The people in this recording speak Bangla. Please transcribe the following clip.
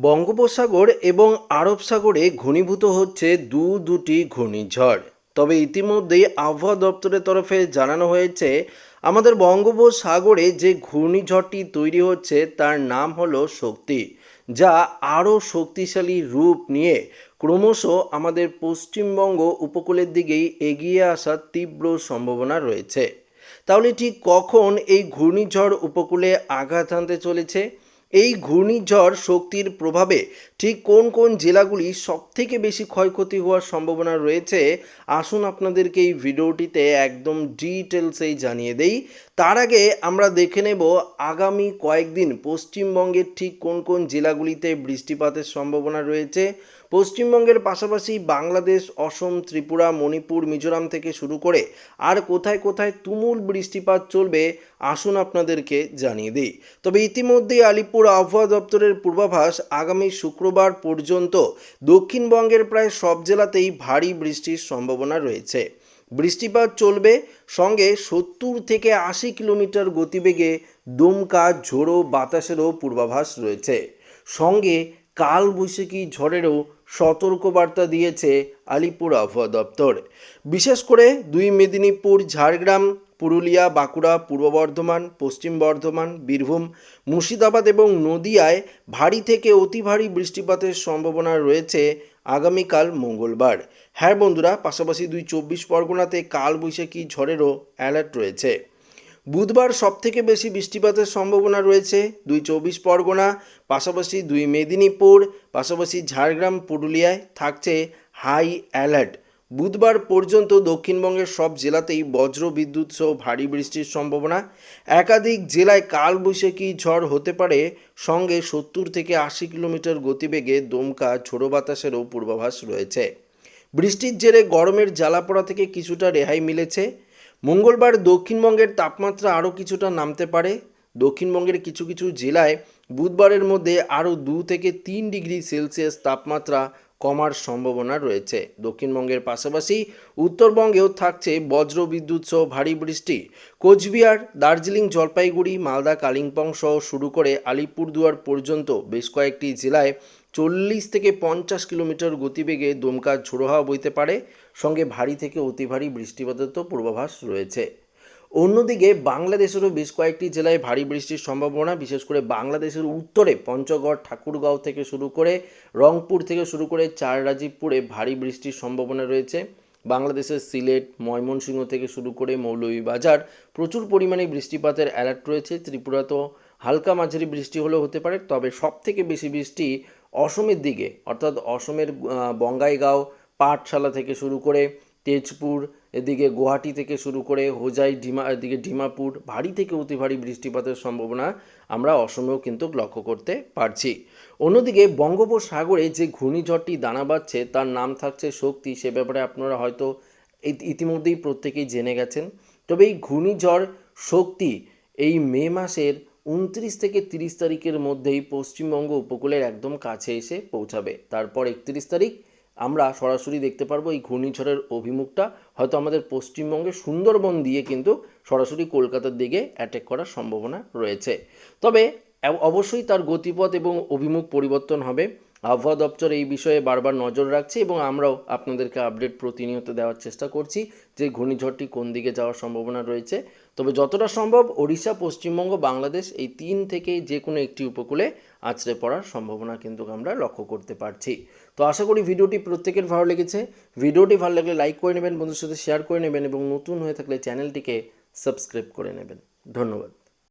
বঙ্গোপসাগর এবং আরব সাগরে ঘনীভূত হচ্ছে দু দুটি ঘূর্ণিঝড়। তবে ইতিমধ্যেই আবহাওয়া দপ্তরের তরফে জানানো হয়েছে, আমাদের বঙ্গোপসাগরে যে ঘূর্ণিঝড়টি তৈরি হচ্ছে তার নাম হলো শক্তি, যা আরও শক্তিশালী রূপ নিয়ে ক্রমশ আমাদের পশ্চিমবঙ্গ উপকূলের দিকেই এগিয়ে আসার তীব্র সম্ভাবনা রয়েছে। তাহলে ঠিক কখন এই ঘূর্ণিঝড় উপকূলে আঘাত হানতে চলেছে? এই ঘূর্ণিঝড় শক্তির প্রভাবে ঠিক কোন কোন জেলাগুলি সবথেকে বেশি ক্ষয়ক্ষতি হওয়ার সম্ভাবনা রয়েছে, আসুন আপনাদেরকে এই ভিডিওটিতে একদম ডিটেলসেই জানিয়ে দেই। তার আগে আমরা দেখে নেব আগামী কয়েকদিন পশ্চিমবঙ্গের ঠিক কোন কোন জেলাগুলিতে বৃষ্টিপাতের সম্ভাবনা রয়েছে পশ্চিমবঙ্গের পাশাপাশি বাংলাদেশ, অসম, ত্রিপুরা, মণিপুর, মিজোরাম থেকে শুরু করে আর কোথায় কোথায় তুমুল বৃষ্টিপাত চলবে আসুন আপনাদেরকে জানিয়ে দিই। তবে ইতিমধ্যেই আলিপুর আবহাওয়া দপ্তরের পূর্বাভাস আগামী শুক্রবার পর্যন্ত দক্ষিণবঙ্গের প্রায় সব জেলাতেই ভারী বৃষ্টির সম্ভাবনা রয়েছে। বৃষ্টিপাত চলবে সঙ্গে সত্তর থেকে আশি কিলোমিটার গতিবেগে দুমকা, ঝোড়ো বাতাসেরও পূর্বাভাস রয়েছে। সঙ্গে কাল বৈশাখী ঝড়েরও সতর্কবার্তা দিয়েছে আলিপুর আবহাওয়া দপ্তর। বিশেষ করে দুই মেদিনীপুর, ঝাড়গ্রাম, পুরুলিয়া, বাঁকুড়া, পূর্ব বর্ধমান, পশ্চিম বর্ধমান, বীরভূম, মুর্শিদাবাদ এবং নদিয়ায় ভারী থেকে অতি ভারী বৃষ্টিপাতের সম্ভাবনা রয়েছে আগামীকাল মঙ্গলবার। হ্যাঁ বন্ধুরা, পাশাপাশি দুই চব্বিশ পরগনাতে কালবৈশাখী ঝড়েরও অ্যালার্ট রয়েছে। বুধবার সবথেকে বেশি বৃষ্টিপাতের সম্ভাবনা রয়েছে। দুই চব্বিশ পরগনা, পাশাপাশি দুই মেদিনীপুর, পাশাপাশি ঝাড়গ্রাম, পুরুলিয়ায় থাকছে হাই অ্যালার্ট। বুধবার পর্যন্ত দক্ষিণবঙ্গের সব জেলাতেই বজ্র বিদ্যুৎ সহ ভারী বৃষ্টির সম্ভাবনা। একাধিক জেলায় কালবৈশাখী ঝড় হতে পারে। সঙ্গে সত্তর থেকে আশি কিলোমিটার গতিবেগে দমকা ঝোড়ো বাতাসেরও পূর্বাভাস রয়েছে। বৃষ্টির জেরে গরমের জ্বালাপোড়া থেকে কিছুটা রেহাই মিলেছে। মঙ্গলবার দক্ষিণবঙ্গের তাপমাত্রা আরও কিছুটা নামতে পারে। দক্ষিণবঙ্গের কিছু কিছু জেলায় বুধবারের মধ্যে আরও দু থেকে তিন ডিগ্রি সেলসিয়াস তাপমাত্রা কমার সম্ভাবনা রয়েছে। দক্ষিণবঙ্গের পাশাপাশি উত্তরবঙ্গেও থাকছে বজ্র বিদ্যুৎ সহ ভারী বৃষ্টি। কোচবিহার, দার্জিলিং, জলপাইগুড়ি, মালদা, কালিম্পং সহ শুরু করে আলিপুরদুয়ার পর্যন্ত বেশ কয়েকটি জেলায় চল্লিশ থেকে পঞ্চাশ কিলোমিটার গতিবেগে দমকা ঝোড়ো হাওয়া বইতে পারে। সঙ্গে ভারী থেকে অতি ভারী বৃষ্টিপাতের তো পূর্বাভাস রয়েছে। অন্যদিকে বাংলাদেশেরও বেশ কয়েকটি জেলায় ভারী বৃষ্টির সম্ভাবনা, বিশেষ করে বাংলাদেশের উত্তরে পঞ্চগড়, ঠাকুরগাঁও থেকে শুরু করে রংপুর থেকে শুরু করে চার রাজীবপুরে ভারী বৃষ্টির সম্ভাবনা রয়েছে। বাংলাদেশের সিলেট, ময়মনসিংহ থেকে শুরু করে মৌলভীবাজার প্রচুর পরিমাণে বৃষ্টিপাতের অ্যালার্ট রয়েছে। ত্রিপুরাতেও হালকা মাঝারি বৃষ্টি হলেও হতে পারে, তবে সব থেকে বেশি বৃষ্টি অসমের দিকে, অর্থাৎ অসমের বঙ্গাইগাঁও, পাঠশালা থেকে শুরু করে তেজপুর এদিকে গুয়াহাটি থেকে শুরু করে হোজাই, ডিমা, এদিকে ডিমাপুর, ভারী থেকে অতি ভারী বৃষ্টিপাতের সম্ভাবনা আমরা অসমেও কিন্তু লক্ষ্য করতে পারছি। অন্যদিকে বঙ্গোপসাগরে যে ঘূর্ণিঝড়টি দানা বাঁধছে, তার নাম থাকছে শক্তি। সে ব্যাপারে আপনারা হয়তো ইতিমধ্যেই প্রত্যেকেই জেনে গেছেন। তবে এই ঘূর্ণিঝড় শক্তি এই মে মাসের উনত্রিশ থেকে তিরিশ তারিখের মধ্যেই পশ্চিমবঙ্গ উপকূলের একদম কাছে এসে পৌঁছাবে। তারপর একত্রিশ তারিখ আমরা সরাসরি দেখতে পারব এই ঘূর্ণিঝড়ের অভিমুখটা। হয়তো আমাদের পশ্চিমবঙ্গে সুন্দরবন দিয়ে কিন্তু সরাসরি কলকাতার দিকে অ্যাটেক করার সম্ভাবনা রয়েছে। তবে অবশ্যই তার গতিপথ এবং অভিমুখ পরিবর্তন হবে। আবহাওয়া দপ্তর এই বিষয়ে বারবার নজর রাখছে এবং আমরাও আপনাদেরকে আপডেট প্রতিনিয়ত দেওয়ার চেষ্টা করছি যে ঘূর্ণিঝড়টি কোন দিকে যাওয়ার সম্ভাবনা রয়েছে। তবে যতটা সম্ভব ওড়িশা, পশ্চিমবঙ্গ, বাংলাদেশ এই তিন থেকে যে কোনো একটি উপকূলে আছড়ে পড়ার সম্ভাবনা কিন্তু আমরা লক্ষ্য করতে পারছি। তো আশা করি ভিডিওটি প্রত্যেকের ভালো লেগেছে। ভিডিওটি ভালো লাগলে লাইক করে নেবেন বন্ধুর সাথে শেয়ার করে নেবেন এবং নতুন হয়ে থাকলে চ্যানেলটিকে সাবস্ক্রাইব করে নেবেন। ধন্যবাদ।